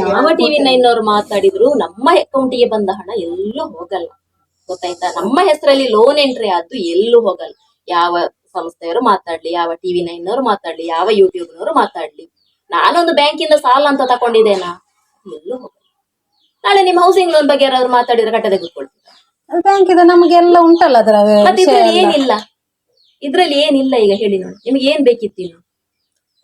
ಯಾವ TV nine ಅವರು ಮಾತಾಡಿದ್ರು ನಮ್ಮ ಅಕೌಂಟಿಗೆ ಬಂದ ಹಣ ಎಲ್ಲೂ ಹೋಗಲ್ಲ. ಗೊತ್ತಾಯ್ತಾ? ನಮ್ಮ ಹೆಸರಲ್ಲಿ ಲೋನ್ ಎಂಟ್ರಿ ಆದ್ದು ಎಲ್ಲೂ ಹೋಗಲ್ಲ. ಯಾವ ಸಂಸ್ಥೆಯವರು ಮಾತಾಡ್ಲಿ ಯಾವ ಟಿವಿ ನೈನ್ ಅವರು ಮಾತಾಡ್ಲಿ ಯಾವ ಯೂಟ್ಯೂಬ್ನವರು ಮಾತಾಡ್ಲಿ. ನಾನೊಂದು ಬ್ಯಾಂಕಿಂದ ಸಾಲ ಅಂತ ತಕೊಂಡಿದ್ದೇನಾ? ಎಲ್ಲೂ ಹೋಗಲ್ಲ. ನಾಳೆ ನಿಮ್ಮ ಹೌಸಿಂಗ್ ಲೋನ್ ಬಗ್ಗೆ ಯಾರಾದ್ರು ಮಾತಾಡಿದ್ರೆ ಕಟ್ಟದೆ ಕೂತ್ಕೊಳ್ತೀರಾ? ಬ್ಯಾಂಕ್ ಇದೆ ನಮ್ಗೆಲ್ಲ ಉಂಟಲ್ಲ ಅದರ ಮತ್ತೆ ಇದ್ರಲ್ಲಿ ಏನಿಲ್ಲ? ಇದ್ರಲ್ಲಿ ಏನಿಲ್ಲ ಈಗ ಹೇಳಿ ನೋಡಿ. ನಿಮ್ಗೆ ಏನ್ ಬೇಕಿತ್ತು ಇನ್ನು?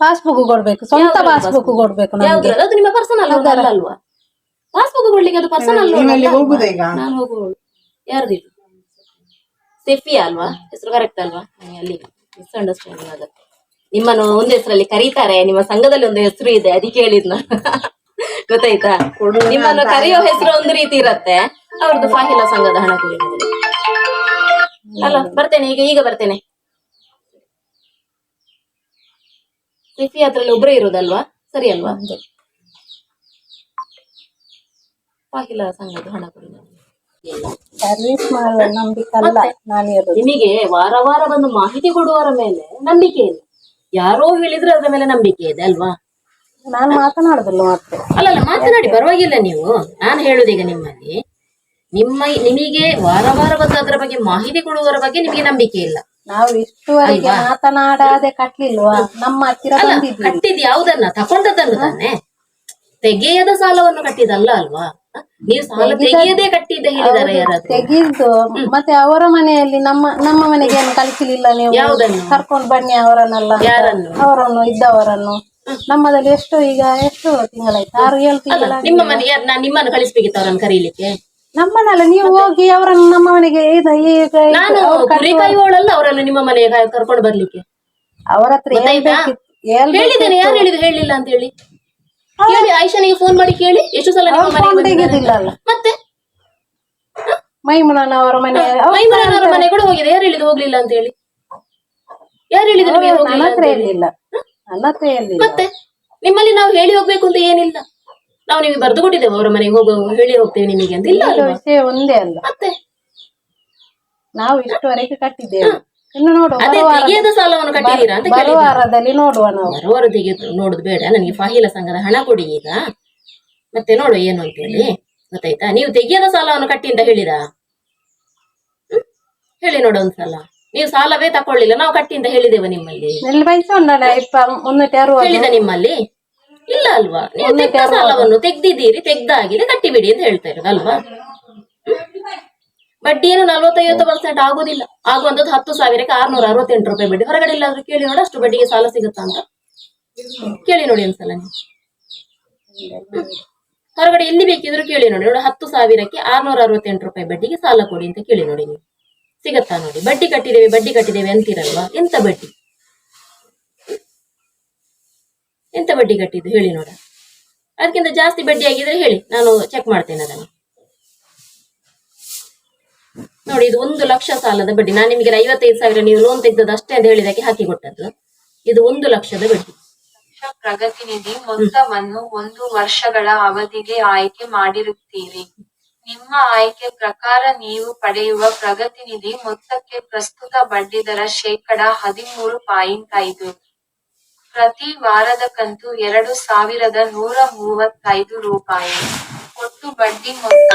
ಪಾಸ್ಬುಕ್ ಕೊಡ್ಬೇಕು ಸ್ವಂತ ಪಾಸ್ಬುಕ್ ಕೊಡ್ಬೇಕು ನಮ್ಗೆ. ಅದು ನಿಮ್ಮ ಪರ್ಸನಲ್ ಅಲ್ವಾ ಪಾಸ್ಬುಕ್ ಕೊಡ್ಲಿಕ್ಕೆ ಅದು ಪರ್ಸನಲ್ ನಾನು ಹೋಗುವಳು ಯಾರ್ದಿದು? ಸೆಫಿಯಾ ಅಲ್ವಾ? ಹೆಸರು ಕರೆಕ್ಟ್ ಅಲ್ವಾ? ಅಲ್ಲಿ ಮಿಸ್ಅಂಡರ್ಸ್ಟ್ಯಾಂಡಿಂಗ್ ಆಗುತ್ತೆ. ನಿಮ್ಮನ್ನು ಒಂದು ಹೆಸರಲ್ಲಿ ಕರೀತಾರೆ ನಿಮ್ಮ ಸಂಘದಲ್ಲಿ ಒಂದು ಹೆಸರು ಇದೆ ಅದಕ್ಕೆ ಹೇಳಿದ್ನ ಗೊತ್ತಾಯ್ತಾ? ನಿಮ್ಮನ್ನು ಕರೆಯೋ ಹೆಸರು ಒಂದು ರೀತಿ ಇರತ್ತೆ. ಅವ್ರದ್ದು ಫಾಹಿಲ ಸಂಘದ ಹಣ ಕುರಿತು ಅಲ್ಲ ಬರ್ತೇನೆ ಈಗ ಈಗ ಬರ್ತೇನೆ. ಸೆಫಿ ಅದ್ರಲ್ಲಿ ಒಬ್ಬರೇ ಇರೋದಲ್ವಾ? ಸರಿ ಅಲ್ವಾ? ಪಾಕಿಲ ಸಂಘದ ಹಣ ಕೊಡಿ ಅಲ್ಲ ನಿಮಗೆ ವಾರ ವಾರ ಬಂದು ಮಾಹಿತಿ ಕೊಡುವರ ಮೇಲೆ ನಂಬಿಕೆ ಇಲ್ಲ ಯಾರೋ ಹೇಳಿದ್ರೆ ಅದರ ಮೇಲೆ ನಂಬಿಕೆ ಇದೆ ಅಲ್ವಾ? ನಾನು ಮಾತನಾಡುದಿಲ್ಲ ಮತ್ತೆ? ಅಲ್ಲಲ್ಲ ಮಾತನಾಡಿ ಪರವಾಗಿಲ್ಲ ನೀವು. ನಾನು ಹೇಳುದೀಗ ನಿಮ್ಮಲ್ಲಿ. ನಿಮ್ಮ ನಿಮಗೆ ವಾರ ವಾರ ಬಂದು ಅದರ ಬಗ್ಗೆ ಮಾಹಿತಿ ಕೊಡುವರ ಬಗ್ಗೆ ನಿಮಗೆ ನಂಬಿಕೆ ಇಲ್ಲ. ನಾವು ಇಷ್ಟುವರೆಗೆ ಮಾತನಾಡದೆ ಕಟ್ಲಿಲ್ವಾ? ನಮ್ಮ ಹತ್ತಿರ ಕಟ್ಟಿದ್ ಯಾವ್ದನ್ನ? ತಕೊಂಡದನ್ನು ತಾನೆ? ತೆಗೆಯದ ಸಾಲವನ್ನು ಕಟ್ಟಿದಲ್ಲ ಅಲ್ವಾ? ಹ? ನೀವು ಸಾಲ ತೆಗೆಯದೇ ಕಟ್ಟಿದ್ದ ಹೇಳಿದಾರೆ ಯಾರಾದ್ರೂ? ತೆಗೆದು. ಮತ್ತೆ ಅವರ ಮನೆಯಲ್ಲಿ ನಮ್ಮ ನಮ್ಮ ಮನೆಗೆ ಏನು ಕಳಿಸಲಿಲ್ಲ ನೀವು? ಯಾವುದನ್ನು? ಕರ್ಕೊಂಡು ಬನ್ನಿ ಅವರನ್ನೆಲ್ಲ. ಯಾರನ್ನು? ಅವರನ್ನು ಇದ್ದವರನ್ನು. ನಮ್ಮದಲ್ಲಿ ಎಷ್ಟು ಈಗ ಎಷ್ಟು ತಿಂಗಳಾಯ್ತು? ಆರು ಏಳು ತಿಂಗಳ ನಿಮ್ಮ ಮನೆ ಯಾರು ನಾನು ನಿಮ್ಮನ್ನು ಕಳಿಸ್ಬೇಕಿತ್ತು ಅವರನ್ನು ಕರೀಲಿಕ್ಕೆ? ನಮ್ಮನೆಲ್ಲ ನೀವು ಹೋಗಿ ಅವರನ್ನು ನಮ್ಮ ಮನೆಗೆ ಇದು ಈಗ ಇದು ನಾನು ಕುರಿ ಕಾಯುವವಳಲ್ಲ ಅವರನ್ನು ನಿಮ್ಮ ಮನೆಗೆ ಕರ್ಕೊಂಡು ಬರ್ಲಿಕ್ಕೆ. ಅವರ ಹತ್ರ ಹೇಳಿದ್ದೇನೆ ಯಾರು ಹೇಳಿದ್ರು ಹೇಳಿಲ್ಲ ಅಂತ ಹೇಳಿ. ಕೇಳಿ ಆಯ್ಷನಿಗೆ ಫೋನ್ ಮಾಡಿ ಕೇಳಿ. ಎಷ್ಟು ಸಲ ನಿಮ್ಮ ಮನೆಗೆ ಬಂದಿದ್ದಾರೆ ತೆಗೆದಿಲ್ಲ ಅಲ್ಲ ಅಂತ. ಮತ್ತೆ? ಮೈಮುನನ ಅವರ ಮನೆ ಮೈಮರನವರ ಮನೆ ಕೂಡ ಹೋಗಿದೆ. ಯಾರು ಹೇಳಿದ್ರು ಹೋಗ್ಲಿಲ್ಲ ಅಂತ ಹೇಳಿ? ಯಾರು ಹೇಳಿದ್ರು ನಿಮಗೆ ನನ್ನ ಹೋಗ್ಲಿಲ್ಲ ಹತ್ರ ನನ್ನ ಹತ್ರ ಹೇಳಿಲ್ಲ. ಮತ್ತೆ? ನಿಮ್ಮಲ್ಲಿ ನಾವು ಹೇಳಿ ಹೋಗ್ಬೇಕು ಅಂತ ಏನಿಲ್ಲ. ನಾವು ನಿಮಗೆ ಬರೆದು ಕೊಟ್ಟಿದ್ದೇವೆ ಅವರ ಮನೆಗೆ ಹೋಗುವ ಹೇಳಿ ಹೋಗ್ತೇವೆ ನಿಮಗೆ ಅಂತ. ಇಲ್ಲ ಅಲ್ವಾ? ವಿಷಯ ಒಂದೇ ಅಲ್ಲ. ಮತ್ತೆ? ನಾವು ಇಷ್ಟುವರೆಗೆ ಕಟ್ಟಿದ್ದೇವೆ. ಇನ್ನು ನೋಡುವ ಅದೇ ತೆಗೆಯದ ಸಾಲವನ್ನು ಕಟ್ಟಿದ್ದೀರಾ ಅಂತ ಬರುವ ವಾರದಲ್ಲಿ ನೋಡುವ ನಾವು. ಬರುವರು ತೆಗೆದು ನೋಡುದು ಬೇಡ ನನಗೆ ಫಾಹಿಲ ಸಂಘದ ಹಣ ಕೊಡಿ ಈಗ. ಮತ್ತೆ ನೋಡುವ ಏನು ಅಂತ ಹೇಳಿ ಗೊತ್ತಾಯ್ತಾ? ನೀವು ತೆಗೆಯದ ಸಾಲವನ್ನು ಕಟ್ಟಿ ಅಂತ ಹೇಳಿದ ಹೇಳಿ ನೋಡು ಒಂದ್ಸಲ. ನೀವು ಸಾಲವೇ ತಕೊಳ್ಳಿಲ್ಲ ನಾವು ಕಟ್ಟಿ ಅಂತ ಹೇಳಿದೆವು ನಿಮ್ಮಲ್ಲಿ. ಅರವತ್ತು. ಹೇಳಿದ ನಿಮ್ಮಲ್ಲಿ? ಇಲ್ಲ ಅಲ್ವಾ? ನೀವು ತೆಗ್ದ ಸಾಲವನ್ನು ತೆಗ್ದಿದ್ದೀರಿ ತೆಗ್ದಾಗಿದೆ ಕಟ್ಟಿಬಿಡಿ ಅಂತ ಹೇಳ್ತಾ ಇರೋದು ಅಲ್ವಾ ಬಡ್ಡಿ ಏನು ನಲ್ವತ್ತೈವತ್ತು ಪರ್ಸೆಂಟ್ ಆಗುದಿಲ್ಲ. ಆಗುವಂತದ್ದು ಹತ್ತು ಸಾವಿರಕ್ಕೆ ಆರ್ನೂರ ಅರವತ್ತೆಂಟು ರೂಪಾಯಿ ಬಡ್ಡಿ. ಹೊರಗಡೆ ಇಲ್ಲಾದ್ರೂ ಕೇಳಿ ನೋಡಿ ಅಷ್ಟು ಬಡ್ಡಿಗೆ ಸಾಲ ಸಿಗುತ್ತಾ ಅಂತ. ಕೇಳಿ ನೋಡಿ ಒಂದ್ಸಲ ನೀವು. ಹೊರಗಡೆ ಎಲ್ಲಿ ಬೇಕಿದ್ರು ಕೇಳಿ ನೋಡಿ. ನೋಡಿ ಹತ್ತು ಸಾವಿರಕ್ಕೆ ಆರ್ನೂರ ಅರವತ್ತೆಂಟು ರೂಪಾಯಿ ಬಡ್ಡಿಗೆ ಸಾಲ ಕೊಡಿ ಅಂತ ಕೇಳಿ ನೋಡಿ ನೀವು. ಸಿಗತ್ತಾ ನೋಡಿ? ಬಡ್ಡಿ ಕಟ್ಟಿದ್ದೇವೆ ಬಡ್ಡಿ ಕಟ್ಟಿದ್ದೇವೆ ಅಂತೀರಲ್ವಾ? ಎಂತ ಬಡ್ಡಿ? ಎಂತ ಬಡ್ಡಿ ಕಟ್ಟಿದ್ದು ಹೇಳಿ ನೋಡ. ಅದಕ್ಕಿಂತ ಜಾಸ್ತಿ ಬಡ್ಡಿ ಆಗಿದ್ರೆ ಹೇಳಿ, ನಾನು ಚೆಕ್ ಮಾಡ್ತೇನೆ ಅದನ್ನು. ನೋಡಿ, ಇದು ಒಂದು ಲಕ್ಷ ಸಾಲದ ಬಡ್ಡಿ. ನಾನು ನಿಮಗೆ ಐವತ್ತೈದು ಸಾವಿರ ನೀವು ಲೋನ್ ತೆಗೆದದ್ದು ಅಷ್ಟೇ ಅಂತ ಹೇಳಿದಕ್ಕೆ ಹಾಕಿ ಕೊಟ್ಟದ್ದು. ಇದು ಒಂದು ಲಕ್ಷದ ಬಡ್ಡಿ. ಪ್ರಗತಿ ನಿಧಿ ಮೊತ್ತವನ್ನು ಒಂದು ವರ್ಷಗಳ ಅವಧಿಗೆ ಆಯ್ಕೆ ಮಾಡಿರುತ್ತೀರಿ. ನಿಮ್ಮ ಆಯ್ಕೆ ಪ್ರಕಾರ ನೀವು ಪಡೆಯುವ ಪ್ರಗತಿ ನಿಧಿ ಮೊತ್ತಕ್ಕೆ ಪ್ರಸ್ತುತ ಬಡ್ಡಿ ದರ ಶೇಕಡ ಹದಿಮೂರು ಪಾಯಿಂಟ್ ಐದು. ಪ್ರತಿ ವಾರದ ಕಂತು ಎರಡು ಸಾವಿರದ ನೂರ ಮೂವತ್ತೈದು ರೂಪಾಯಿ. ಒಟ್ಟು ಬಡ್ಡಿ ಮೊತ್ತ